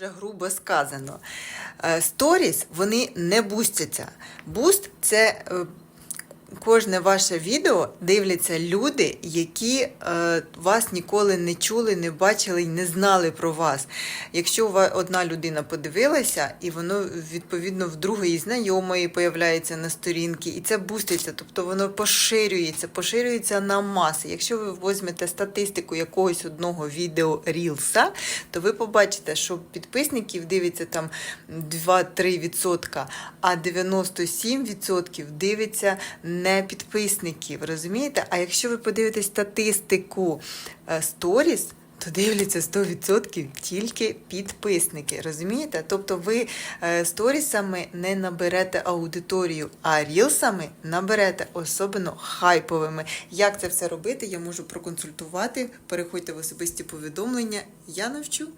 дуже грубо сказано. Е, Сторіс вони не бустяться. Буст це. Кожне ваше відео дивляться люди, які е, вас ніколи не чули, не бачили і не знали про вас. Якщо одна людина подивилася, і воно відповідно в другої знайомої появляється на сторінці, і це буститься, тобто воно поширюється, поширюється на маси. Якщо ви візьмете статистику якогось одного відео Рілса, то ви побачите, що підписників дивиться там 2-3%, а 97% дивиться не підписників. Розумієте? А якщо ви подивитесь статистику е, сторіс, то дивляться 100% тільки підписники. Розумієте? Тобто ви е, сторісами не наберете аудиторію, а рілсами наберете особливо хайповими. Як це все робити, я можу проконсультувати. Переходьте в особисті повідомлення. Я навчу.